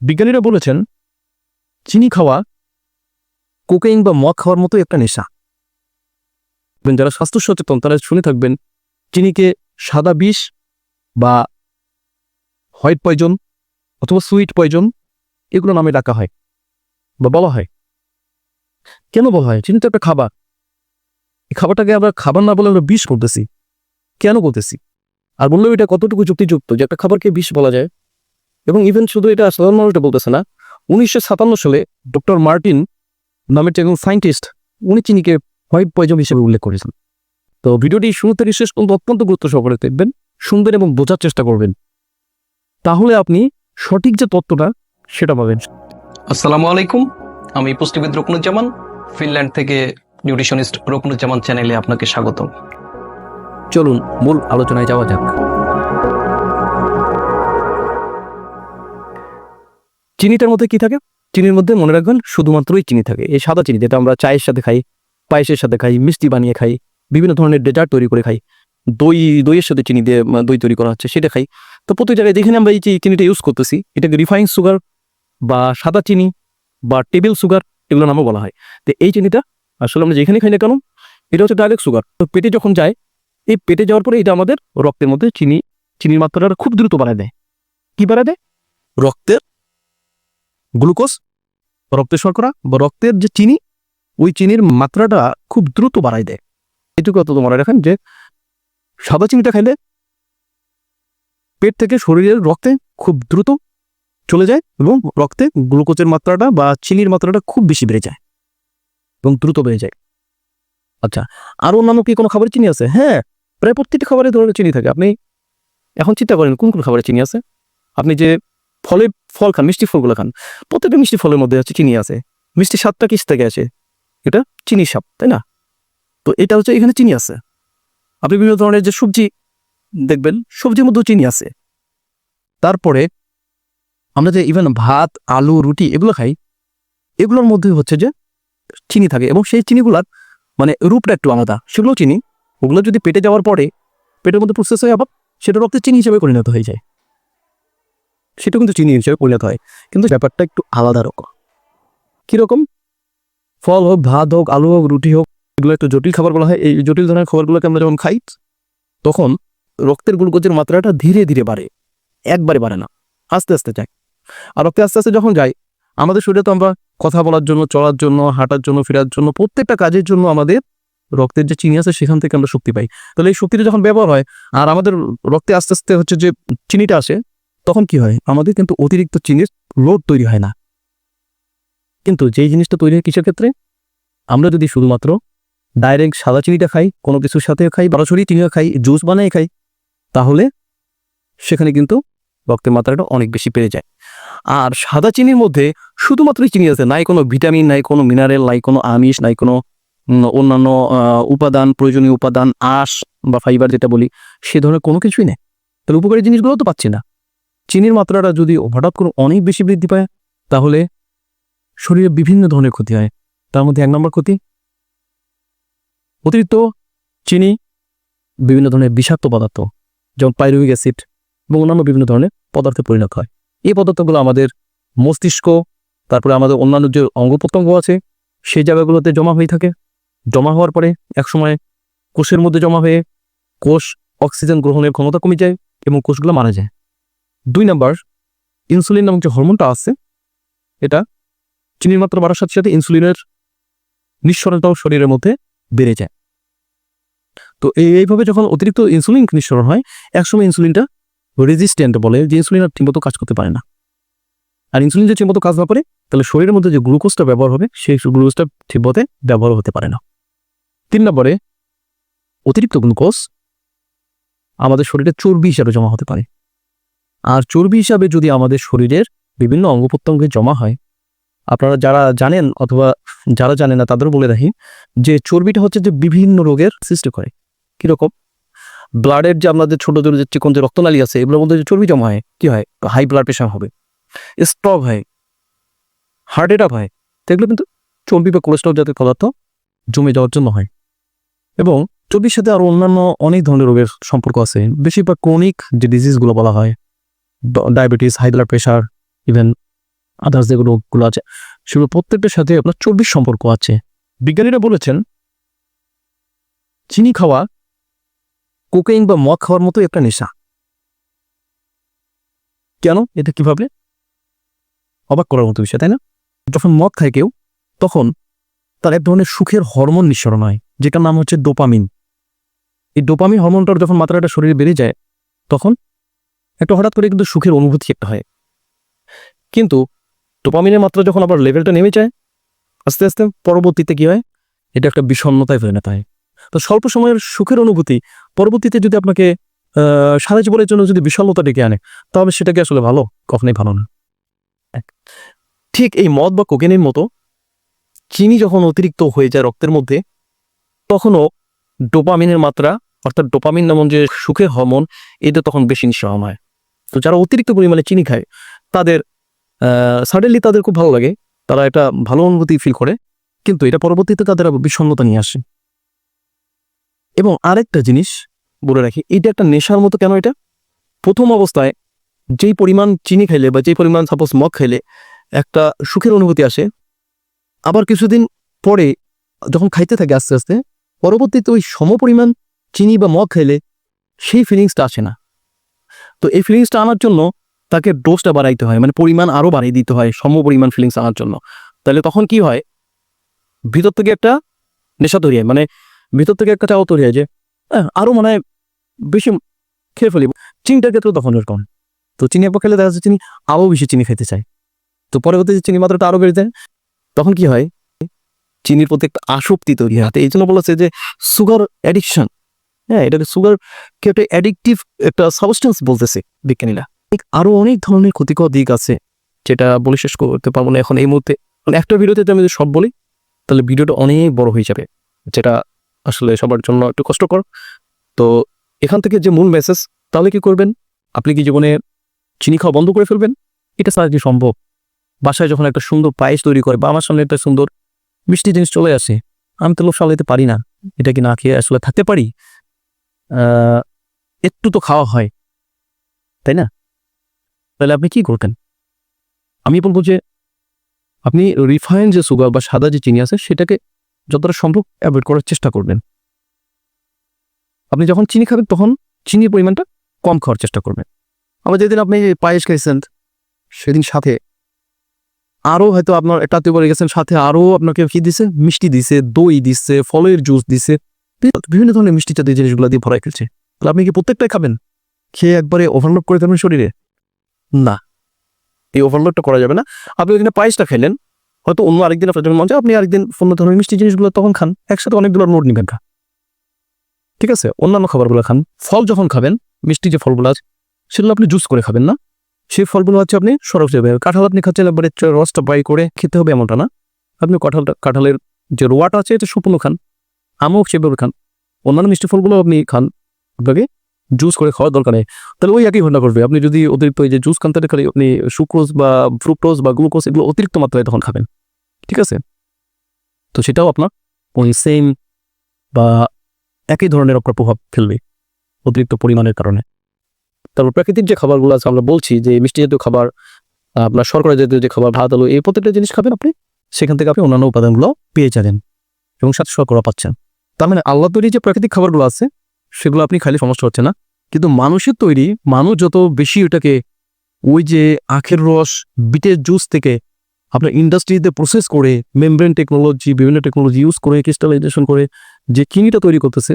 বিজ্ঞানীরা বলেছেন, চিনি খাওয়া কোকেইন বা মদ খাওয়ার মতো একটা নেশা। যারা স্বাস্থ্য সচেতন, তারা শুনে থাকবেন, চিনিকে সাদা বিষ বা হোয়াইট পয়জন অথবা সুইট পয়জন, এগুলো নামে ডাকা হয় বা বলা হয়। কেন বলা হয়? চিনি তো একটা খাবার। এই খাবারটাকে আমরা খাবার না বলে আমরা বিষ করতেছি কেন বলতেছি? আর বললেও এটা কতটুকু যুক্তিযুক্ত যে একটা খাবারকে বিষ বলা যায়? এবং ইভেন শুধু এটা সাধারণ মানুষটা বলতেছে না উনিশশো সাতান্ন সালে ডক্টর মার্টিন নামের একজন সায়েন্টিস্ট উনি চিনিকে হোয়াইট পয়জন হিসেবে উল্লেখ করেছেন। তো ভিডিওটি শুরু থেকে শেষ পর্যন্ত অত্যন্ত গুরুত্ব সহকারে দেখবেন শুনবেন এবং বোঝার চেষ্টা করবেন। তাহলে আপনি সঠিক যে তত্ত্বটা সেটা পাবেন। আসসালামু আলাইকুম আমি পুষ্টিবিদ রকুনুজ্জামান ফিনল্যান্ড থেকে নিউট্রিশনিস্ট রকুনুজ্জামান চ্যানেলে আপনাকে স্বাগত চলুন মূল আলোচনায় যাওয়া যাক। চিনিটার মধ্যে কি থাকে? চিনির মধ্যে মনে রাখবেন শুধুমাত্রই চিনি থাকে। এই সাদা চিনি যেটা আমরা চায়ের সাথে খাই, পায়েসের সাথে খাই, মিষ্টি বানিয়ে খাই, বিভিন্ন ধরনের ডেজার্ট তৈরি করে খাই, দই, দইয়ের সাথে চিনি দিয়ে দই তৈরি করা হচ্ছে, সেটা খাই। তো প্রত্যেক জায়গায় যেখানে আমরা এই চিনিটা ইউজ করতেছি, এটাকে রিফাইন সুগার বা সাদা চিনি বা টেবিল সুগার এগুলো নামও বলা হয়। তো এই চিনিটা আসলে আমরা যেখানে খাই না কেন, এটা হচ্ছে ডাইরেক্ট সুগার তো পেটে যখন যায়, এই পেটে যাওয়ার পরে এটা আমাদের রক্তের মধ্যে চিনি, চিনির মাত্রাটা খুব দ্রুত বাড়ায় দেয়। কি বাড়ায় দেয়? রক্তের গ্লুকোজ রক্তের শর্করা বা রক্তের যে চিনি, ওই চিনির মাত্রাটা খুব দ্রুত বাড়ায় দেয়। এটুকু অত মনে রাখেন যে, সাদা চিনিটা খাইলে পেট থেকে শরীরের রক্তে খুব দ্রুত চলে যায় এবং রক্তে গ্লুকোজের মাত্রাটা বা চিনির মাত্রাটা খুব বেশি বেড়ে যায় এবং দ্রুত বেড়ে যায়। আচ্ছা আর অন্যান্য কি কোনো খাবারে চিনি আছে? হ্যাঁ প্রায় প্রত্যেকটি খাবারে ধরনের চিনি থাকে। আপনি এখন চিন্তা করেন কোন কোন খাবারে চিনি আছে? আপনি যে ফলে ফল খান, মিষ্টি ফলগুলো খান। প্রত্যেকটা মিষ্টি ফলের মধ্যে আছে চিনি আছে। মিষ্টি স্বাদটা কিস থেকে আসে? এটা চিনি স্বাদ, তাই না? তো এটা হচ্ছে এখানে চিনি আছে। আপনি বিভিন্ন ধরনের যে সবজি দেখবেন, সবজির মধ্যেও চিনি আছে। তারপরে আমরা যে ইভেন ভাত, আলু, রুটি এগুলো খাই, এগুলোর মধ্যে হচ্ছে যে চিনি থাকে এবং সেই চিনিগুলার মানে রূপটা একটু আলাদা। সেগুলো চিনি। ওগুলো যদি পেটে যাওয়ার পরে, পেটের মধ্যে প্রসেস হয়ে আবার, সেটা রক্তের চিনি হিসেবে পরিণত হয়ে যায়। সেটা কিন্তু চিনি হিসেবে পরিণত হয়। কিন্তু ব্যাপারটা একটু আলাদা রকম। কীরকম? ফল হোক, ভাত হোক, আলু হোক, রুটি হোক, এগুলো একটু জটিল খাবার বলা হয়। এই জটিল ধরনের খাবারগুলোকে আমরা যখন খাই, তখন রক্তের গ্লুকোজের মাত্রাটা ধীরে ধীরে বাড়ে। একবারে বাড়ে না। আস্তে আস্তে যায়। আর রক্তে আস্তে আস্তে যখন যায়, আমাদের শরীরে তো আমরা কথা বলার জন্য, চলার জন্য, হাঁটার জন্য, ফেরার জন্য, প্রত্যেকটা কাজের জন্য আমাদের রক্তের যে চিনি আছে, সেখান থেকে আমরা শক্তি পাই। তাহলে এই শক্তিটা যখন ব্যবহার হয়, আর আমাদের রক্তে আস্তে আস্তে হচ্ছে যে চিনিটা আসে তখন কি হয়? আমাদের কিন্তু অতিরিক্ত চিনির লোড তৈরি হয় না। কিন্তু যেই জিনিসটা তৈরি হয় কিসের ক্ষেত্রে? আমরা যদি শুধুমাত্র ডাইরেক্ট সাদা চিনিটা খাই, কোনো কিছুর সাথে খাই সরাসরি চিনিটা খাই জুস বানিয়ে খাই, তাহলে সেখানে কিন্তু রক্তের মাত্রাটা অনেক বেশি বেড়ে যায়। আর সাদা চিনির মধ্যে শুধুমাত্রই চিনি আছে, নাই কোনো ভিটামিন, নাই কোনো মিনারেল নাই কোনো আমিষ, নাই কোনো অন্যান্য উপাদান, প্রয়োজনীয় উপাদান, আঁশ বা ফাইবার যেটা বলি, সে ধরনের কোনো কিছুই নেই। তাহলে উপকারী জিনিসগুলো তো পাচ্ছি না। চিনির মাত্রাটা যদি হঠাৎ করে অনেক বেশি বৃদ্ধি পায়, তাহলে শরীরে বিভিন্ন ধরনের ক্ষতি হয়। তার মধ্যে এক নম্বর ক্ষতি, অতিরিক্ত চিনি, বিভিন্ন ধরনের বিষাক্ত পদার্থ, যেমন পাইরুইক অ্যাসিড এবং অন্যান্য বিভিন্ন ধরনের পদার্থে পরিণত হয়। এই পদার্থগুলো আমাদের মস্তিষ্ক, তারপরে আমাদের অন্যান্য যে অঙ্গ প্রত্যঙ্গ আছে, সেই জায়গাগুলোতে জমা হয়ে থাকে। জমা হওয়ার পরে একসময় কোষের মধ্যে জমা হয়ে কোষ অক্সিজেন গ্রহণের ক্ষমতা কমে যায় এবং কোষগুলো মারা যায়। দুই নাম্বার ইনসুলিন নামক যে হরমোনটা আছে, এটা চিনির মাত্রা বাড়ার সাথে সাথে ইনসুলিনের নিঃসরণটাও শরীরের মধ্যে বেড়ে যায়। তো এই- এইভাবে যখন অতিরিক্ত ইনসুলিন নিঃসরণ হয়, একসময় ইনসুলিনটা রেজিস্ট্যান্ট বলে, যে ইনসুলিন আর ঠিকমতো কাজ করতে পারে না। আর ইনসুলিন যে ঠিকমতো কাজ না করে, তাহলে শরীরের মধ্যে যে গ্লুকোজটা ব্যবহার হবে, সেই গ্লুকোজটা ঠিকমতো ব্যবহার হতে পারে না। তিন নম্বরে, অতিরিক্ত গ্লুকোজ আমাদের শরীরে চর্বি হিসাবে জমা হতে পারে। আর চর্বি হিসাবে যদি আমাদের শরীরের বিভিন্ন অঙ্গ প্রত্যঙ্গে জমা হয়, আপনারা যারা জানেন অথবা যারা জানেন না তাদেরও বলে রাখি যে চর্বিটা হচ্ছে যে বিভিন্ন রোগের সৃষ্টি করে। কীরকম? ব্লাডের যে আমাদের ছোটো ছোটো যে চিকন যে রক্তনালী আছে, এগুলোর মধ্যে যে চর্বি জমা হয়, কি হয়? হাই ব্লাড প্রেশার হবে, স্ট্রক হয়, হার্ট অ্যাটাক হয় তো এগুলো কিন্তু চর্বি বা কোলেস্ট্রল জাতীয় পদার্থ জমে যাওয়ার জন্য হয়। এবং চর্বির সাথে আরও অন্যান্য অনেক ধরনের রোগের সম্পর্ক আছে। বেশিরভাগ ক্রনিক যে ডিজিজগুলো বলা হয় diabetes high blood pressure even others যেগুলো রোগগুলো আছে, সেগুলো প্রত্যেকটার সাথে আপনার চর্বির সম্পর্ক আছে। বিজ্ঞানীরা বলেছেন, চিনি খাওয়া কোকেইন বা মদ খাওয়ার মতো একটা নেশা। কেন? এটা কীভাবে? অবাক করার মতো বিষয়, তাই না? যখন মদ খায় কেউ, তখন তার এক ধরনের সুখের হরমোন নিঃসরণ হয়, যেটার নাম হচ্ছে ডোপামিন এই ডোপামিন হরমোনটার যখন মাত্রাটা শরীরে বেড়ে যায়, তখন একটা হঠাৎ করে কিন্তু সুখের অনুভূতি একটা হয়। কিন্তু ডোপামিনের মাত্রা যখন আবার লেভেলটা নেমে যায়, আস্তে আস্তে পরবর্তীতে কি হয়? এটা একটা বিষণ্ণতায় পরিণত হয়। তো স্বল্প সময়ের সুখের অনুভূতি পরবর্তীতে যদি আপনাকে সারা জীবনের জন্য যদি বিষণ্ণতা ডেকে আনে, তাহলে সেটাকে আসলে ভালো, কখনোই ভালো না। ঠিক এই মদ বা কোকেনের মতো চিনি যখন অতিরিক্ত হয়ে যায় রক্তের মধ্যে, তখনও ডোপামিনের মাত্রা, অর্থাৎ ডোপামিন নামন যে সুখের হরমোন, এটা তখন বেশি নিঃসরণ হয়। তো যারা অতিরিক্ত পরিমাণে চিনি খায়, তাদের সাডেনলি তাদের খুব ভালো লাগে। তারা একটা ভালো অনুভূতি ফিল করে, কিন্তু এটা পরবর্তীতে তাদের আবার নিয়ে আসে। এবং আরেকটা জিনিস বলে রাখি, এটা একটা নেশার মতো কেন এটা? প্রথম অবস্থায় যেই পরিমাণ চিনি খাইলে বা যেই পরিমাণ সাপোজ মগ খাইলে একটা সুখের অনুভূতি আসে। আবার কিছুদিন পরে যখন খাইতে থাকে আস্তে আস্তে, পরবর্তীতে ওই সম পরিমাণ চিনি বা মগ খাইলে সেই ফিলিংসটা আসে না। তো এই ফিলিংসটা আনার জন্য তাকে ডোজটা বাড়াইতে হয় মানে পরিমাণ আরও বাড়িয়ে দিতে হয় সম পরিমাণ ফিলিংস আনার জন্য। তাহলে তখন কি হয়? ভিতর থেকে একটা নেশা তৈরি হয় মানে ভিতর থেকে একটা চাও তৈরি হয় যে আরও মানে বেশি খেয়ে ফেলি চিনিটার ক্ষেত্রেও তখন এরকম তো চিনি একবার খেলে দেখা যাচ্ছে চিনি আরও বেশি চিনি খেতে চায়। তো পরবর্তীতে চিনি মাত্রাটা আরও বেড়ে যায় তখন কি হয়? চিনির প্রতি একটা আসক্তি তৈরি হয়। এই জন্য বলেছে যে সুগার অ্যাডিকশন হ্যাঁ এটাকে সুগার কে একটা অ্যাডিকটিভ একটা সাবস্টেন্স বলতেছে বিজ্ঞানীরা। আরও অনেক ধরনের ক্ষতিকর দিক আছে, যেটা বলে শেষ করতে পারব না এখন এই মুহূর্তে। একটা ভিডিওতে আমি যদি সব বলি, তাহলে ভিডিওটা অনেক বড় হয়ে যাবে, যেটা আসলে সবার জন্য একটু কষ্টকর। তো এখান থেকে যে মূল মেসেজ তাহলে কি করবেন? আপনি কি জীবনে চিনি খাওয়া বন্ধ করে ফেলবেন? এটা ছাড়া কি সম্ভব? বাসায় যখন একটা সুন্দর পায়েস তৈরি করে, বা আমার সামনে একটা সুন্দর মিষ্টি জিনিস চলে আসে, আমি তো লোভ সামলাতে পারি না। এটা কি না খেয়ে আসলে থাকতে পারি? একটু তো খাওয়া হয়, তাই না? তাহলে আপনি কি করতেন? আমি বলব যে, আপনি রিফাইন যে সুগার বা সাদা যে চিনি আছে, সেটাকে যতটা সম্ভব অ্যাভয়েড করার চেষ্টা করবেন। আপনি যখন চিনি খাবেন, তখন চিনির পরিমাণটা কম খাওয়ার চেষ্টা করবেন। আবার যেদিন আপনি পায়েস খাইছেন, সেদিন সাথে আরও হয়তো আপনার এটাতে পরে গেছেন, সাথে আরও আপনাকে কি দিছে? মিষ্টি দিছে, দই দিছে, ফলের জুস দিছে বিভিন্ন ধরনের মিষ্টি জাতীয় জিনিসগুলো দিয়ে ভরাই ফেলছে। তাহলে আপনি কি প্রত্যেকটাই খাবেন? খেয়ে একবারে ওভারলোড করে দেবেন শরীরে? না। এই ওভারলোডটা করা যাবে না। আপনি ওই দিনে পায়েসটা খেলেন হয়তো অন্য আরেকদিন আপনার জন্য মন আপনি আরেকদিন অন্য ধরনের মিষ্টি জিনিসগুলো তখন খান। একসাথে অনেকগুলো লোড নেবেন খা ঠিক আছে? অন্যান্য খাবারগুলো খান। ফল যখন খাবেন, মিষ্টি যে ফলগুলো আছে, সেগুলো আপনি জুস করে খাবেন না। সেই ফলগুলো হচ্ছে আপনি সরক যাবে কাঁঠাল আপনি খাচ্ছেন, একবারে রসটা বাই করে খেতে হবে এমনটা না। আপনি কাঁঠালটা, কাঁঠালের যে রোয়াটা আছে, এটা সম্পূর্ণ খান। আমও সেভাবে খান। অন্যান্য মিষ্টি ফলগুলো আপনি খান। আপনাকে জুস করে খাওয়ার দরকার নেই। তাহলে ওই একই ঘটনা করবে আপনি যদি অতিরিক্ত এই যে জুস খান, তাহলে খালি আপনি সুক্রোজ বা ফ্রুক্টোজ বা গ্লুকোজ এগুলো অতিরিক্ত মাত্রায় তখন খাবেন। ঠিক আছে? তো সেটাও আপনার ওই সেম বা একই ধরনের আপনার প্রভাব ফেলবে অতিরিক্ত পরিমাণের কারণে। তারপর প্রাকৃতিক যে খাবারগুলো আছে আমরা বলছি, যে মিষ্টি জাতীয় খাবার, আপনার শর্করা জাতীয় যে খাবার, ভাত, আলু, এই প্রত্যেকটা জিনিস খাবেন আপনি, সেখান থেকে আপনি অন্যান্য উপাদানগুলো পেয়ে যাবেন এবং সাথে শর্করা পাচ্ছেন। তার মানে আল্লাহ তৈরি যে প্রাকৃতিক খাবারগুলো আছে, সেগুলো আপনি খাইলে সমস্যা হচ্ছে না। কিন্তু মানুষের তৈরি, মানুষ যত বেশি ওটাকে ওই যে আখের রস, বিটের জুস থেকে আপনার ইন্ডাস্ট্রিতে প্রসেস করে মেমব্রেন টেকনোলজি বিভিন্ন টেকনোলজি ইউজ করে ক্রিস্টালাইজেশন করে, যে চিনিটা তৈরি করতেছে,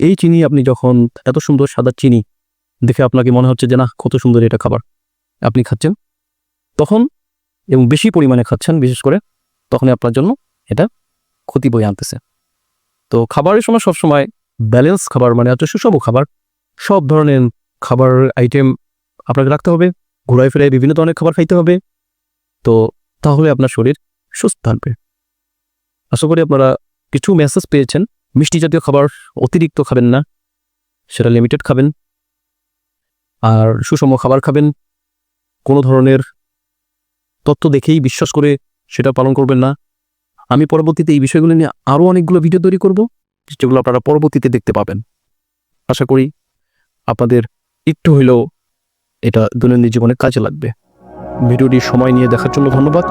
এই চিনি আপনি যখন এত সুন্দর সাদা চিনি দেখে আপনাকে মনে হচ্ছে যে না কত সুন্দর এটা খাবার। আপনি খাচ্ছেন। তখন এবং বেশি পরিমাণে খাচ্ছেন, বিশেষ করে, তখনই আপনার জন্য এটা ক্ষতি বয়ে আনতেছে। তো খাবারের সময় সবসময় ব্যালেন্স খাবার মানে হচ্ছে সুষম খাবার, সব ধরনের খাবার আইটেম আপনাকে রাখতে হবে। ঘোরায় ফেরায় বিভিন্ন ধরনের খাবার খাইতে হবে। তো তাহলে আপনার শরীর সুস্থ থাকবে। আশা করি আপনারা কিছু মেসেজ পেয়েছেন। মিষ্টি জাতীয় খাবার অতিরিক্ত খাবেন না। সেটা লিমিটেড খাবেন। আর সুষম খাবার খাবেন। কোনো ধরনের তথ্য দেখেই বিশ্বাস করে সেটা পালন করবেন না। আমি পরবর্তীতে এই বিষয়গুলো নিয়ে আরও অনেকগুলো ভিডিও তৈরি করব, যেগুলো আপনারা পরবর্তীতে দেখতে পাবেন। আশা করি আপনাদের একটু হইলেও এটা দৈনন্দিন জীবনে কাজে লাগবে। ভিডিওটি সময় নিয়ে দেখার জন্য ধন্যবাদ।